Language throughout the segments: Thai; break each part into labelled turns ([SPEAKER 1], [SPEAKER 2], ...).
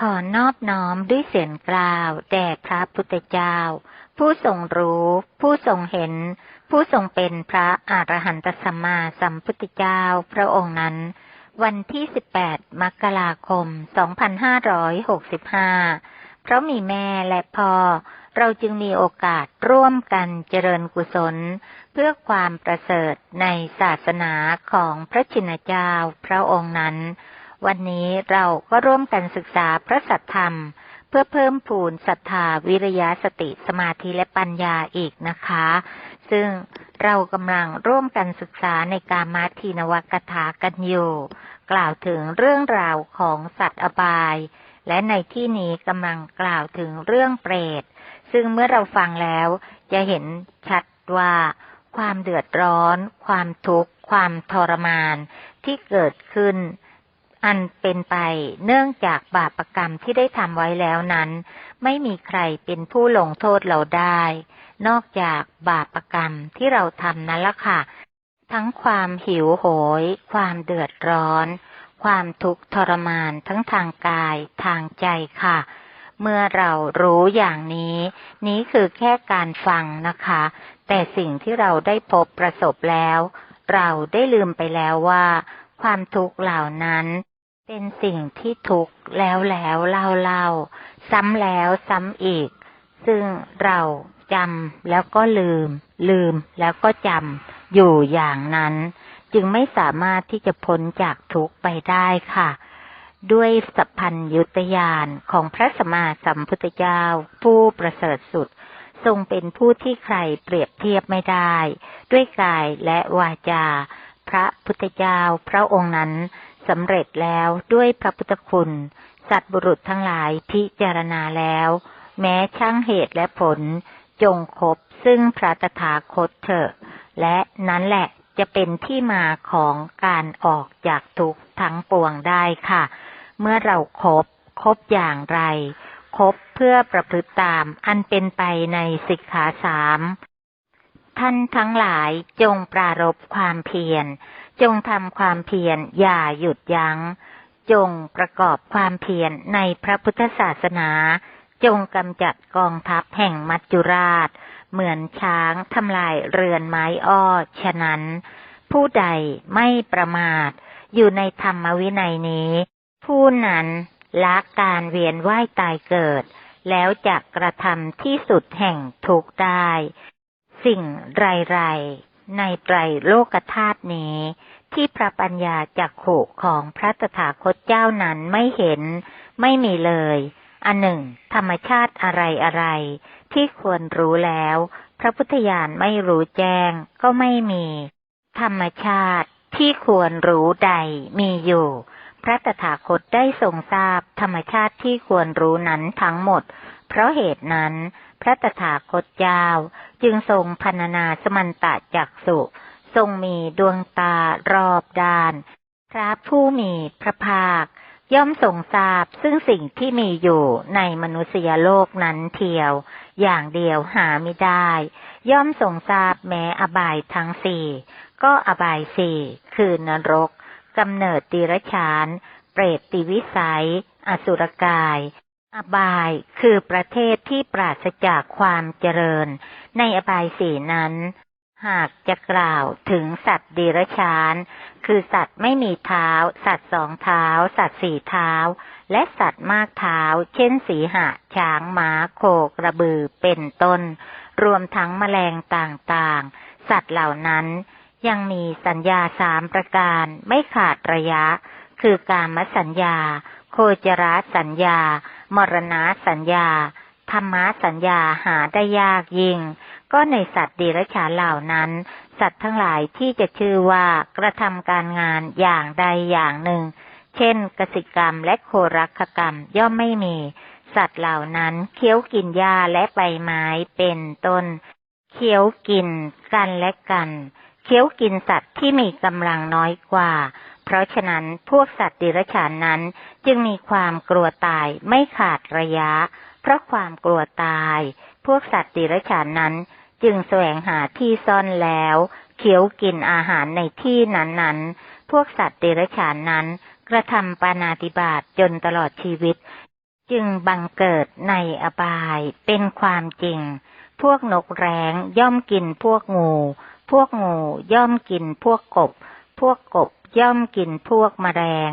[SPEAKER 1] ขอนอบน้อมด้วยเสียงกล่าวแด่พระพุทธเจ้า ผู้ทรงรู้ ผู้ทรงเห็น ผู้ทรงเป็นพระอรหันตสัมมาสัมพุทธเจ้าพระองค์นั้น วันที่ 18 มกราคม 2565 เพราะมีแม่และพ่อ เราจึงมีโอกาสร่วมกันเจริญกุศล เพื่อความประเสริฐในศาสนาของพระชินเจ้าพระองค์นั้น วันนี้เราก็ร่วมกันศึกษาพระสัทธรรม เพื่อเพิ่มพูนศรัทธาวิริยะสติสมาธิและปัญญาอีกนะคะ ซึ่งเรากำลังร่วมกันศึกษาในการมาทีนวกถากันอยู่ กล่าวถึงเรื่องราวของสัตว์อบาย และในที่นี้กำลังกล่าวถึงเรื่องเปรต ซึ่งเมื่อเราฟังแล้วจะเห็นชัดว่าความเดือดร้อน ความทุกข์ ความทรมานที่เกิดขึ้น อันเป็นไปเนื่องจากบาปรกรรมที่ได้ทำไว้แล้วนั้น ไม่มีใครเป็นผู้ลงโทษเราได้ นอกจากบาปรกรรมที่เราทำนั้นละค่ะ ทั้งความหิวโหย ความเดือดร้อน ความทุกข์ทรมานทั้งทางกายทางใจค่ะ เมื่อเรารู้อย่างนี้ นี้คือแค่การฟังนะคะ แต่สิ่งที่เราได้พบประสบแล้ว เราได้ลืมไปแล้วว่าความทุกข์เหล่านั้น เป็นสิ่งที่ทุกข์แล้วแล้วเล่าเล่าซ้ำแล้วซ้ำอีก ซึ่งเราจำแล้วก็ลืม ลืมแล้วก็จำอยู่อย่างนั้น จึงไม่สามารถที่จะพ้นจากทุกข์ไปได้ค่ะ ด้วยสัพพัญยุตยานของพระสมมาสัมพุทธเจ้าผู้ประเสริฐสุด ทรงเป็นผู้ที่ใครเปรียบเทียบไม่ได้ ด้วยกายและวาจา พระพุทธเจ้าพระองค์นั้น สำเร็จแล้วด้วยพระพุทธคุณ สัตว์บุรุษทั้งหลายพิจารณาแล้ว แม้ช่างเหตุและผล จงคบซึ่งพระตถาคตเถอะ และนั้นแหละจะเป็นที่มาของการออกจากทุกข์ทั้งปวงได้ค่ะ เมื่อเราครบคบอย่างไร คบเพื่อประพฤติตามอันเป็นไปในสิกขาสาม ท่านทั้งหลายจงปรารบความเพียร จงทำความเพียรอย่าหยุดยัง้ง จงประกอบความเพียรในพระพุทธศาสนา จงกำจัดกองทัพแห่งมัจจุราช เหมือนช้างทำลายเรือนไม้อ้อ ฉะนั้น ผู้ใดไม่ประมาท อยู่ในธรรมวินัยนี้ ผู้นั้นละการเวียนว่ายตายเกิด แล้วจะกระทำที่สุดแห่งทุกได้ สิ่งไรๆ ในไตรโลกธาตุนี้ ที่พระปัญญาจักขุของพระตถาคตเจ้านั้นไม่เห็น ไม่มีเลย อันหนึ่ง ธรรมชาติอะไรอะไร ที่ควรรู้แล้ว พระพุทธญาณไม่รู้แจ้งก็ไม่มี ธรรมชาติที่ควรรู้ใดมีอยู่ พระตถาคตได้ทรงทราบธรรมชาติที่ควรรู้นั้นทั้งหมด เพราะเหตุนั้น พระตถาคตเจ้าจึงทรงพันนาสมันตะจักสุทรงมีดวงตารอบด้าน พระผู้มีพระภาค ย่อมทรงทราบซึ่งสิ่งที่มีอยู่ในมนุษยโลกนั้นเทียว อย่างเดียวหาไม่ได้ ย่อมทรงทราบแม้อบายทั้งสี่ ก็อบายสี่คือนรกกำเนิดติรชาน เปรตติวิสัย อสุรกาย อบายคือประเทศที่ปราศจากความเจริญ ในอบายสี่นั้น หากจะกล่าวถึงสัตว์ดิรชาน คือสัตว์ไม่มีเท้า สัตว์สองเท้า สัตว์สี่เท้า และสัตว์มากเท้า เช่นสีหะ ช้างม้าโคกระบือเป็นต้น รวมทั้งแมลงต่างๆ สัตว์เหล่านั้นยังมีสัญญาสามประการไม่ขาดระยะ คือการมสัญญา โคจรสัญญา มรณะสัญญา ธรรมสัญญาหาได้ยากยิ่ง ก็ในสัตว์เดรัจฉานเหล่านั้น สัตว์ทั้งหลายที่จะชื่อว่ากระทำการงานอย่างใดอย่างหนึ่ง เช่น กสิกรรมและโครักกรรมย่อมไม่มี สัตว์เหล่านั้นเคี้ยวกินหญ้าและใบไม้เป็นต้น เคี้ยวกินกันและกัน เคี้ยวกินสัตว์ที่มีกำลังน้อยกว่า เพราะฉะนั้นพวกสัตว์ดิรัจฉานนั้น จึงมีความกลัวตายไม่ขาดระยะ เพราะความกลัวตาย พวกสัตว์ดิรัจฉานนั้น จึงแสวงหาที่ซ่อนแล้วเคี้ยวกินอาหารในที่นั้นๆ พวกสัตว์เดรัจฉานนั้น กระทำปานาติบาตจนตลอดชีวิต จึงบังเกิดในอบายเป็นความจริง พวกนกแร้งย่อมกินพวกงู พวกงูย่อมกินพวกกบ พวกกบย่อมกินพวกแมลง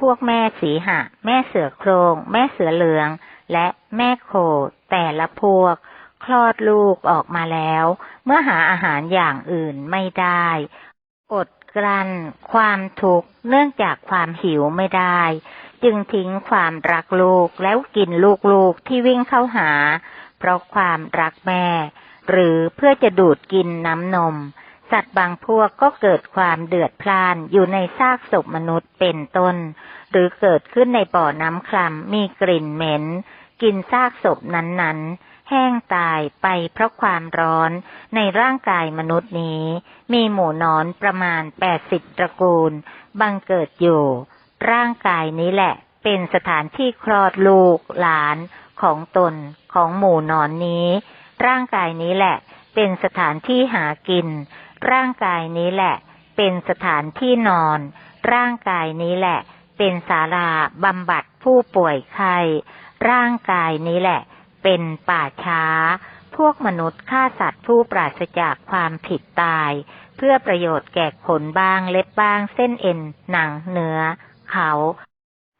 [SPEAKER 1] พวกแม่สีหะ แม่เสือโครง แม่เสือเหลือง และแม่โคแต่ละพวก คลอดลูกออกมาแล้ว เมื่อหาอาหารอย่างอื่นไม่ได้ อดกลั้นความทุกข์เนื่องจากความหิวไม่ได้ จึงทิ้งความรักลูกแล้วกินลูกๆที่วิ่งเข้าหา เพราะความรักแม่ หรือเพื่อจะดูดกินน้ำนม สัตว์บางพวกก็เกิดความเดือดพล่านอยู่ในซากศพมนุษย์เป็นต้น หรือเกิดขึ้นในบ่อน้ำคลำมีกลิ่นเหม็น กินซากศพนั้นๆ แห้งตายไปเพราะความร้อนในร่างกายมนุษย์นี้ มีหมูนอนประมาณแปดสิบตระกูล บังเกิดอยู่ ร่างกายนี้แหละ เป็นสถานที่คลอดลูกหลานของตนของหมู่นอนนี้ ร่างกายนี้แหละเป็นสถานที่หากิน ร่างกายนี้แหละ เป็นสถานที่นอน ร่างกายนี้แหละ เป็นศาลาบำบัดผู้ป่วยไข้ร่างกายนี้แหละ เป็นป่าช้า พวกมนุษย์ฆ่าสัตว์ผู้ปราศจากความผิดตาย เพื่อประโยชน์แก่ขนบ้างเล็บบ้างเส้นเอ็น หนังเนื้อ เขา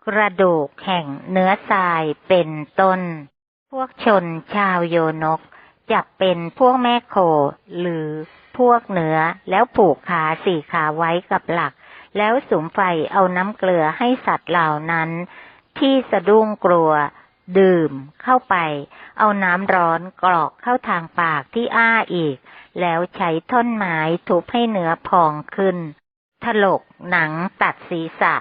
[SPEAKER 1] กระดูกแห่งเนื้อทรายเป็นต้น พวกชนชาวโยนก จับเป็นพวกแม่โคหรือ พวกเนื้อแล้วผูกขาสี่ขาไว้กับหลัก แล้วสุมไฟเอาน้ำเกลือให้สัตว์เหล่านั้น ที่สะดุ้งกลัว ดื่มเข้าไป เอาน้ำร้อนกรอกเข้าทางปากที่อ้าอีก แล้วใช้ท่อนไม้ทุบให้เนื้อพองขึ้น ถลกหนังตัดศีรษะ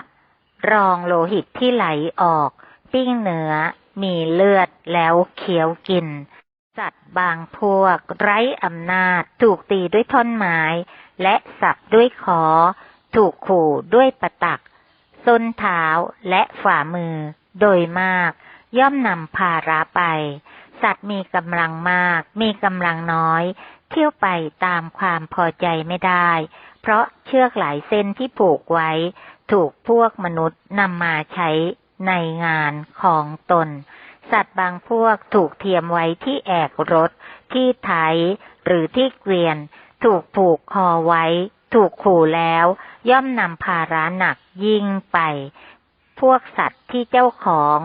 [SPEAKER 1] รองโลหิตที่ไหลออก ปิ้งเนื้อมีเลือดแล้วเคี้ยวกิน สัตว์บางพวก ไร้อำนาจ ถูกตีด้วยท่อนไม้ และสับด้วยขอ ถูกขู่ด้วยประตักส้นเท้าและฝ่ามือ โดยมาก ย่อมนำภาระไป สัตว์มีกำลังมาก มีกำลังน้อย เที่ยวไปตามความพอใจไม่ได้ เพราะเชือกหลายเส้นที่ผูกไว้ ถูกพวกมนุษย์นำมาใช้ในงานของตน สัตว์บางพวกถูกเทียมไว้ที่แอกรถ ที่ไถ หรือที่เกวียน ถูกผูกคอไว้ ถูกขู่แล้ว ย่อมนำภาระหนักยิ่งไป พวกสัตว์ที่เจ้าของ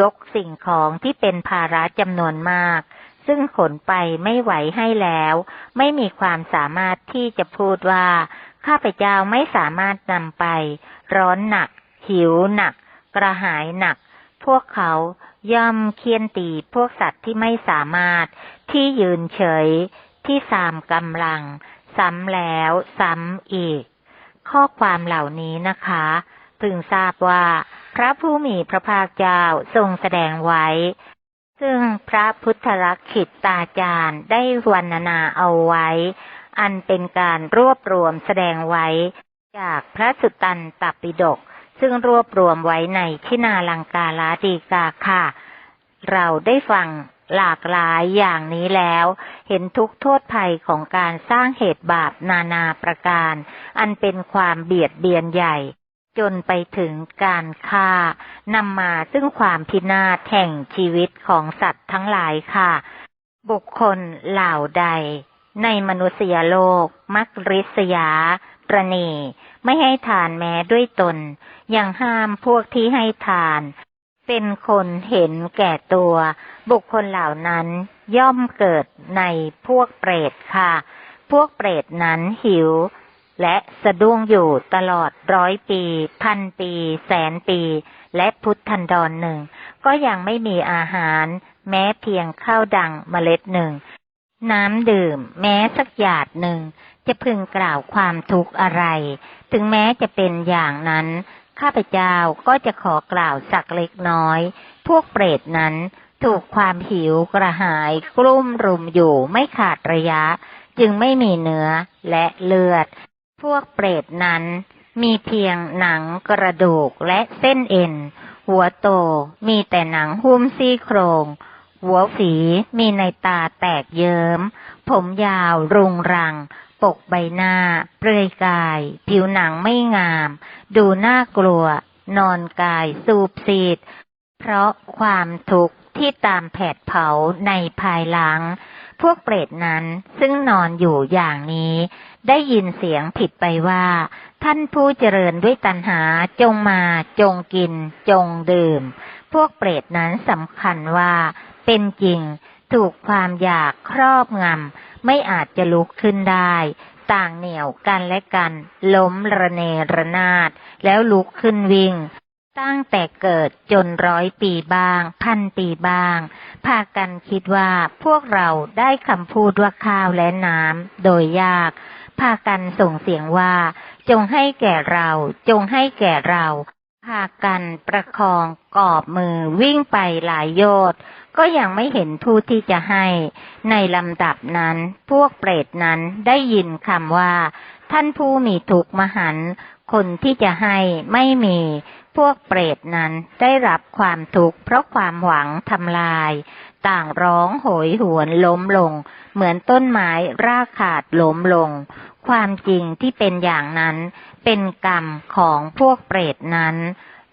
[SPEAKER 1] ยกสิ่งของที่เป็นภาระจำนวนมาก ซึ่งขนไปไม่ไหวให้แล้ว ไม่มีความสามารถที่จะพูดว่า ข้าพเจ้าไม่สามารถนำไป ร้อนหนัก หิวหนัก กระหายหนัก พวกเขาย่อมเคียนตีพวกสัตว์ที่ไม่สามารถ ที่ยืนเฉย ที่สามกำลัง ซ้ำแล้วซ้ำอีก ข้อความเหล่านี้นะคะพึงทราบว่า พระผู้มีพระภาคเจ้าทรงแสดงไว้ ซึ่งพระพุทธรักขิตตาจารย์ได้วรรณนาเอาไว้ อันเป็นการรวบรวมแสดงไว้ จากพระสุตตันตปิฎก ซึ่งรวบรวมไว้ในชินาลังกาลาดีกาค่ะ เราได้ฟังหลากหลายอย่างนี้แล้ว เห็นทุกโทษภัยของการสร้างเหตุบาปนานาประการ อันเป็นความเบียดเบียนใหญ่ จนไปถึงการฆ่านำมาซึ่งความพินาศแห่งชีวิตของสัตว์ทั้งหลายค่ะ บุคคลเหล่าใด ในมนุษยโลก มักริษยา ประนีไม่ให้ทานแม้ด้วยตน ยังห้ามพวกที่ให้ทาน เป็นคนเห็นแก่ตัว บุคคลเหล่านั้นย่อมเกิดในพวกเปรตค่ะ พวกเปรตนั้นหิว และสะดุ้งอยู่ตลอดร้อยปี พันปี แสนปี และพุทธันดรหนึ่ง ก็ยังไม่มีอาหาร แม้เพียงข้าวดังเมล็ดหนึ่ง น้ำดื่ม แม้สักหยาดหนึ่งจะพึงกล่าวความทุกข์อะไร ถึงแม้จะเป็นอย่างนั้น ข้าพเจ้าก็จะขอกล่าวสักเล็กน้อย พวกเปรตนั้นถูกความหิวกระหายกลุ่มรุมอยู่ไม่ขาดระยะ จึงไม่มีเนื้อและเลือด พวกเปรตนั้นมีเพียงหนังกระดูกและเส้นเอ็น หัวโตมีแต่หนังหุ้มซี่โครง หัวฝีมีในตาแตกเยิม้ม ผมยาวรุงรัง ปกใบหน้า เปลือยกาย ผิวหนังไม่งาม ดูน่ากลัว นอนกายสูบซีด เพราะความทุกข์ที่ตามแผดเผาในภายหลัง พวกเปรตนั้นซึ่งนอนอยู่อย่างนี้ ได้ยินเสียงผิดไปว่า ท่านผู้เจริญด้วยตัณหาจงมาจงกิน จงดื่ม พวกเปรตนั้นสำคัญว่า เป็นจริง ถูกความอยากครอบงำไม่อาจจะลุกขึ้นได้ ต่างเหนี่ยวกันและกัน ล้มระเนระนาด แล้วลุกขึ้นวิ่งตั้งแต่เกิดจนร้อยปีบ้าง พันปีบ้าง พากันคิดว่าพวกเราได้คำพูดว่าข้าวและน้ำโดยยาก พากันส่งเสียงว่า จงให้แก่เรา จงให้แก่เรา พากันประคองกอบมือวิ่งไปหลายโยชน์ ก็ยังไม่เห็นผู้ที่จะให้ ในลำดับนั้น พวกเปรตนั้นได้ยินคำว่า ท่านผู้มีทุกข์มหันต์คนที่จะให้ไม่มี พวกเปรตนั้นได้รับความทุกข์เพราะความหวังทำลาย ต่างร้องโหยหวนล้มลง เหมือนต้นไม้รากขาดล้มลง ความจริงที่เป็นอย่างนั้น เป็นกรรมของพวกเปรตนั้น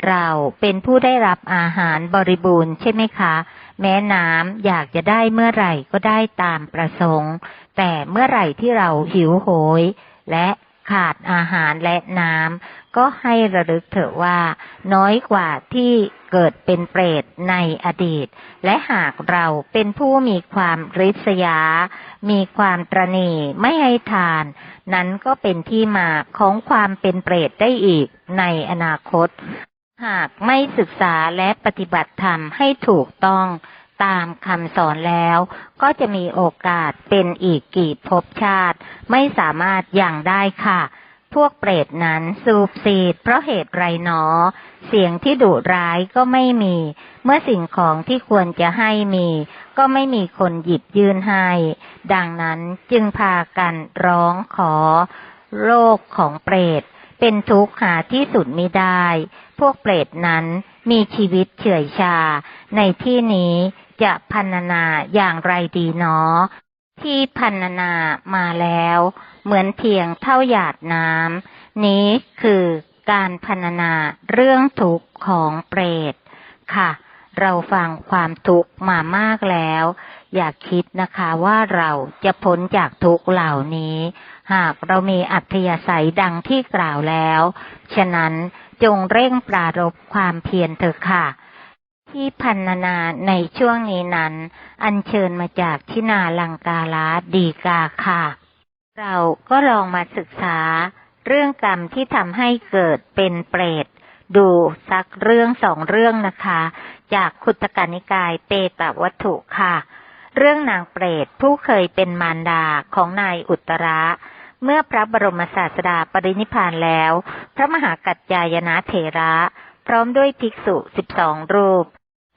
[SPEAKER 1] เราเป็นผู้ได้รับอาหารบริบูรณ์ใช่ไหมคะ แม้น้ำอยากจะได้เมื่อไหร่ก็ได้ตามประสงค์ แต่เมื่อไหร่ที่เราหิวโหย และขาดอาหารและน้ำก็ให้ระลึกเถอะว่า น้อยกว่าที่เกิดเป็นเปรตในอดีต และหากเราเป็นผู้มีความริษยา มีความตรณีไม่ให้ทาน นั้นก็เป็นที่มาของความเป็นเปรตได้อีกในอนาคต หากไม่ศึกษาและปฏิบัติธรรมให้ถูกต้องตามคำสอนแล้ว ก็จะมีโอกาสเป็นอีกกี่ภพชาติ ไม่สามารถอย่างได้ค่ะ พวกเปรตนั้นสูบสีดเพราะเหตุไรหนอ เสียงที่ดุร้ายก็ไม่มี เมื่อสิ่งของที่ควรจะให้มี ก็ไม่มีคนหยิบยื่นให้ ดังนั้นจึงพากันร้องขอ โรคของเปรต เป็นทุกข์หาที่สุดมิได้ พวกเปรตนั้นมีชีวิตเฉื่อยชา ในที่นี้จะพันนาอย่างไรดีเนาะที่พันนามาแล้ว เหมือนเพียงเท่าหยาดน้ำนี้คือการพันนาเรื่องทุกข์ของเปรตค่ะ เราฟังความทุกข์มามากแล้ว อย่าคิดนะคะว่าเราจะพ้นจากทุกข์เหล่านี้ หากเรามีอัธยาศัยดังที่กล่าวแล้ว ฉะนั้น จงเร่งปรารบความเพียรเถอะค่ะ ที่พันนาในช่วงนี้นั้น อัญเชิญมาจากทินาลังกาลาดีกาค่ะ เราก็ลองมาศึกษา เรื่องกรรมที่ทำให้เกิดเป็นเปรตดูสักเรื่องสองเรื่องนะคะ จากคุตกานิกายเปตวัตถุค่ะ เรื่องนางเปรตผู้เคยเป็นมารดาของนายอุตระ เมื่อพระบรมศาสดาปรินิพานแล้ว พระมหากัจจายนะเถระ พร้อมด้วยภิกษุสิบสองรูป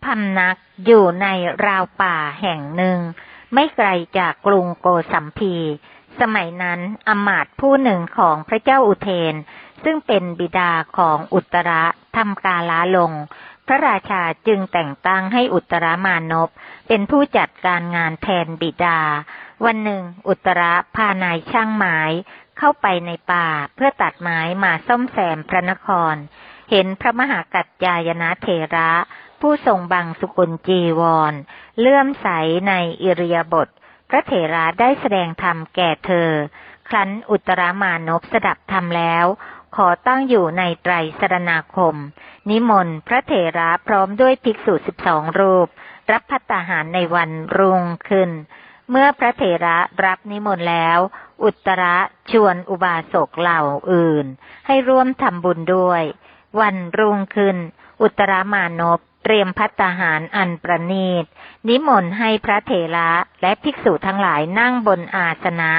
[SPEAKER 1] พำนักอยู่ในราวป่าแห่งหนึ่ง ไม่ไกลจากกรุงโกสัมพี สมัยนั้นอมาตผู้หนึ่งของพระเจ้าอุเทน ซึ่งเป็นบิดาของอุตระทำกาลาลง พระราชาจึงแต่งตั้งให้อุตรามานพเป็นผู้จัดการงานแทนบิดา วันหนึ่ง อุตระพานายช่างไม้เข้าไปในป่าเพื่อตัดไม้มาซ่อมแซมพระนคร เห็นพระมหากัจจายนะเถระ ผู้ทรงบังสุกุลจีวร เลื่อมใสในอิริยาบถพระเถระได้แสดงธรรมแก่เธอ ครั้นอุตรามานพสดับธรรมแล้ว ขอตั้งอยู่ในไตรสรณาคม นิมนต์พระเถระพร้อมด้วยภิกษุสิบสองรูป รับพัตตาหารในวันรุ่งขึ้น เมื่อพระเถระรับนิมนต์แล้ว อุตระชวนอุบาสกเหล่าอื่น ให้ร่วมทำบุญด้วย วันรุ่งขึ้น อุตรามานพเตรียมพัตตาหารอันประณีต นิมนต์ให้พระเถระและภิกษุทั้งหลายนั่งบนอาสนะ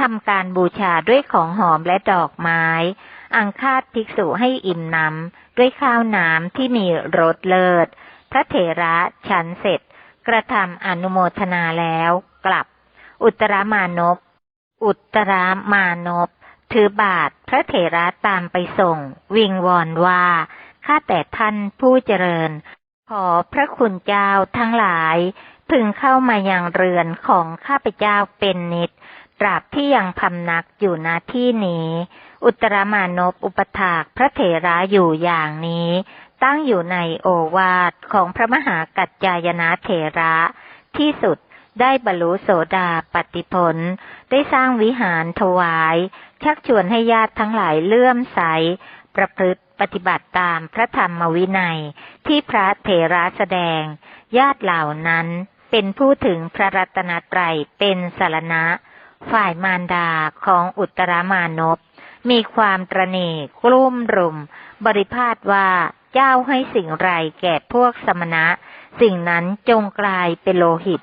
[SPEAKER 1] ทำการบูชาด้วยของหอมและดอกไม้ อังคาดภิกษุให้อิ่มน้ำด้วยข้าวน้ำที่มีรสเลิศ พระเถระฉันเสร็จ กระทำอนุโมทนาแล้วกลับ อุตรามานพอุตรามานพถือบาทพระเถระตามไปส่ง วิงวอนว่าข้าแต่ท่านผู้เจริญ ขอพระคุณเจ้าทั้งหลาย พึงเข้ามายังเรือนของข้าพเจ้าเป็นนิด ตราบที่ยังพำนักอยู่ณที่นี้ อุตรมานพอุปถากพระเถระอยู่อย่างนี้ ตั้งอยู่ในโอวาทของพระมหากัจจายนะเถระที่สุดได้บรรลุโสดาปฏิผล ได้สร้างวิหารถวาย ชักชวนให้ญาติทั้งหลายเลื่อมใส ประพฤติปฏิบัติตามพระธรรมวินัย ที่พระเถระแสดง ญาติเหล่านั้นเป็นผู้ถึงพระรัตนตรัยเป็นสารณะ ฝ่ายมารดาของอุตรามานพมีความตรณีกลุ้มรุม บริพาทว่าเจ้าให้สิ่งไรแก่พวกสมณะ สิ่งนั้นจงกลายเป็นโลหิต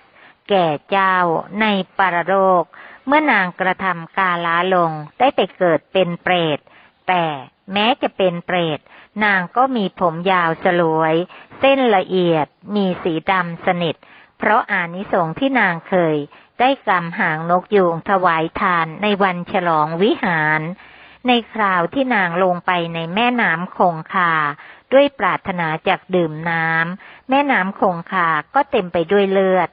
[SPEAKER 1] แก่เจ้าในปรโรคเมื่อนางกระทำกาล้าลงได้ไปเกิดเป็นเปรต แต่แม้จะเป็นเปรต นางก็มีผมยาวสลวย เส้นละเอียดมีสีดำสนิท เพราะอานิสงส์ที่นางเคย ได้กำหางนกยูงถวายทานในวันฉลองวิหาร ในคราวที่นางลงไปในแม่น้ำคงคา ด้วยปรารถนาจากดื่มน้ำ แม่น้ำคงคาก็เต็มไปด้วยเลือด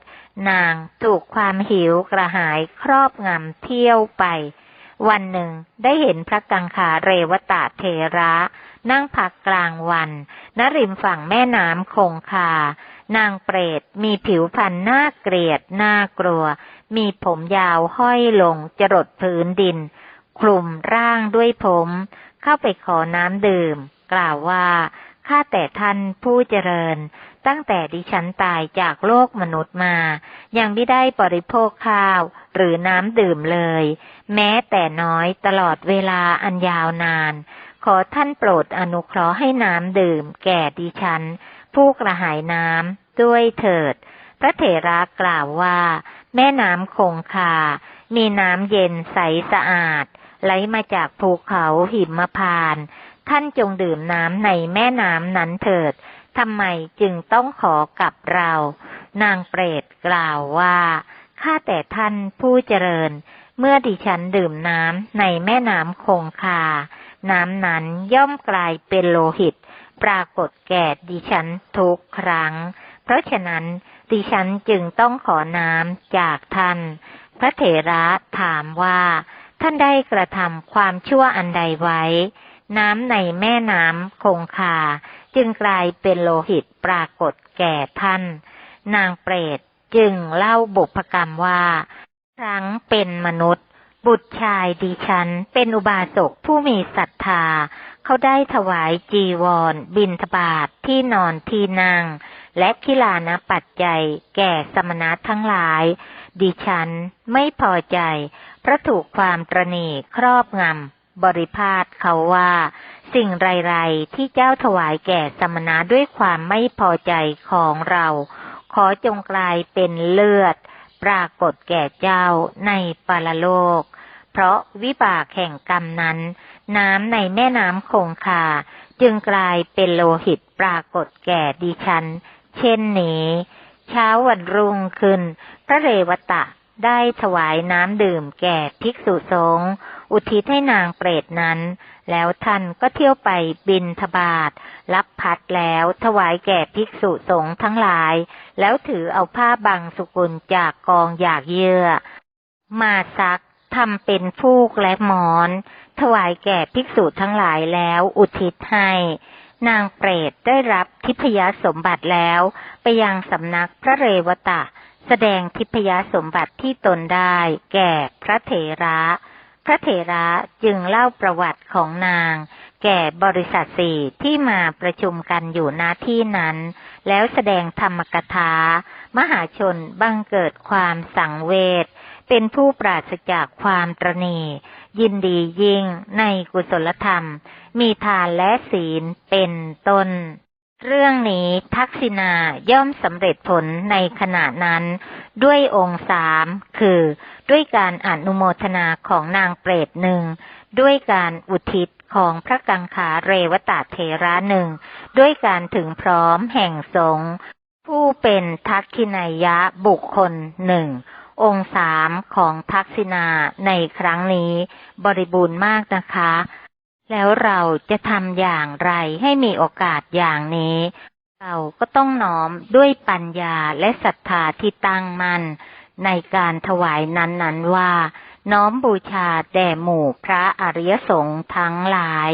[SPEAKER 1] นางถูกความหิวกระหายครอบงำเที่ยวไป วันหนึ่งได้เห็นพระกังขาเรวตาเทระ นั่งพักกลางวันณริมฝั่งแม่น้ำคงคานางเปรตมีผิวพรรณน่าเกลียดน่ากลัว มีผมยาวห้อยลงจรดพื้นดิน คลุมร่างด้วยผม เข้าไปขอน้ำดื่ม กล่าวว่า ข้าแต่ท่านผู้เจริญ ตั้งแต่ดิฉันตายจากโลกมนุษย์มา ยังไม่ได้บริโภคข้าวหรือน้ำดื่มเลย แม้แต่น้อยตลอดเวลาอันยาวนาน ขอท่านโปรดอนุเคราะห์ให้น้ำดื่ม แก่ดิฉัน ผู้กระหายน้ำด้วยเถิด พระเถระกล่าวว่า แม่น้ำคงคา มีน้ำเย็นใสสะอาด ไหลมาจากภูเขาหิมพานต์ท่านจงดื่มน้ำในแม่น้ำนั้นเถิด ทำไมจึงต้องขอกับเรา นางเปรตกล่าวว่าข้าแต่ท่านผู้เจริญ เมื่อดิฉันดื่มน้ำในแม่น้ำคงคา น้ำนั้นย่อมกลายเป็นโลหิต ปรากฏแก่ดิฉันทุกครั้ง เพราะฉะนั้น ดิฉันจึงต้องขอน้ำจากท่าน พระเถระถามว่า ท่านได้กระทำความชั่วอันใดไว้ น้ำในแม่น้ำคงคา จึงกลายเป็นโลหิตปรากฏแก่ท่าน นางเปรตจึงเล่าบุพกรรมว่า ครั้งเป็นมนุษย์ บุตรชายดิฉัน เป็นอุบาสกผู้มีศรัทธา เขาได้ถวายจีวร บินทบาทที่นอนที่นั่ง และกิลานปัจจัย แก่สมณะทั้งหลาย ดิฉันไม่พอใจเพราะถูกความตรณีครอบงำ บริพาทเขาว่า สิ่งไรๆที่เจ้าถวายแก่สมณะด้วยความไม่พอใจของเรา ขอจงกลายเป็นเลือด ปรากฏแก่เจ้าในปาลโลก เพราะวิบากแห่งกรรมนั้น น้ำในแม่น้ำคงคา จึงกลายเป็นโลหิตปรากฏแก่ดิฉัน เช่นนี้ เช้าวันรุ่งขึ้น พระเรวตะได้ถวายน้ำดื่มแก่ภิกษุสงฆ์อุทิศให้นางเปรตนั้น แล้วท่านก็เที่ยวไปบินทบาทรับพัดแล้วถวายแก่ภิกษุสงฆ์ทั้งหลาย แล้วถือเอาผ้าบางสุกุลจากกองอยากเยื่อ มาซักทำเป็นฟูกและหมอน ถวายแก่ภิกษุทั้งหลายแล้วอุทิศให้ นางเปรตได้รับทิพยสมบัติแล้ว ไปยังสำนักพระเรวตะ แสดงทิพยสมบัติที่ตนได้ แก่พระเถระ พระเถระจึงเล่าประวัติของนาง แก่บริษัทสี่ที่มาประชุมกันอยู่หน้าที่นั้น แล้วแสดงธรรมกถามหาชนบังเกิดความสังเวช เป็นผู้ปราศจากความตรณียินดียิ่งในกุศลธรรม มีทานและศีลเป็นต้น เรื่องนี้ทักษิณาย่อมสำเร็จผลในขณะนั้น ด้วยองค์สามคือ ด้วยการอนุโมทนาของนางเปรตหนึ่งด้วยการอุทิศของพระกังขาเรวตาเทระหนึ่งด้วยการถึงพร้อมแห่งสงผู้เป็นทักขินายะบุคคลหนึ่ง องค์สามของทักษิณาในครั้งนี้บริบูรณ์มากนะคะ แล้วเราจะทำอย่างไรให้มีโอกาสอย่างนี้ เราก็ต้องน้อมด้วยปัญญาและศรัทธาที่ตั้งมั่นในการถวายนั้นๆว่า น้อมบูชาแด่หมู่พระอริยสงฆ์ทั้งหลาย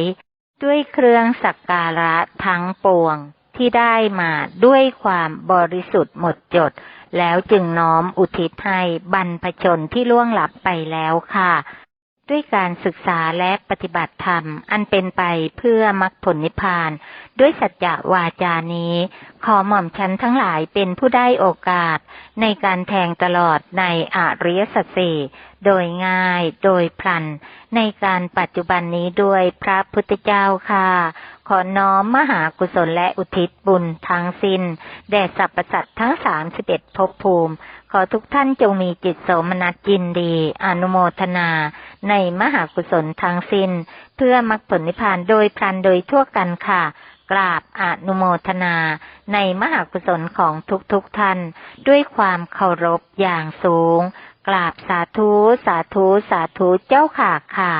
[SPEAKER 1] ด้วยเครื่องสักการะทั้งปวงที่ได้มาด้วยความบริสุทธิ์หมดจด แล้วจึงน้อมอุทิศให้บรรพชนที่ล่วงหลับไปแล้วค่ะ ด้วยการศึกษาและปฏิบัติธรรม อันเป็นไปเพื่อมรรคผลนิพพาน ด้วยสัจจะวาจานี้ ขอหม่อมฉันทั้งหลายเป็นผู้ได้โอกาส ในการแทงตลอดในอริยสัจสี่โดยง่ายโดยพลัน ในการปัจจุบันนี้ด้วยพระพุทธเจ้าค่ะ อน้อมมหากุศลและอุทิศบุญทั้งสิน้น แด่สรรพสัตว์ทั้งสามสิบเอ็ดภพภูมิ ขอทุกท่านจงมีจิตโสมนัสยินดี อนุโมทนา ในมหากุศลทั้งสิน้น เพื่อมรรคผลนิพพานโดยพลันโดยทั่วกันค่ะ กราบอนุโมทนา ในมหากุศลของทุกๆทท่าน ด้วยความเคารพอย่างสูง กราบสาธุสาธุสาธุเจ้าค่ะค่ะ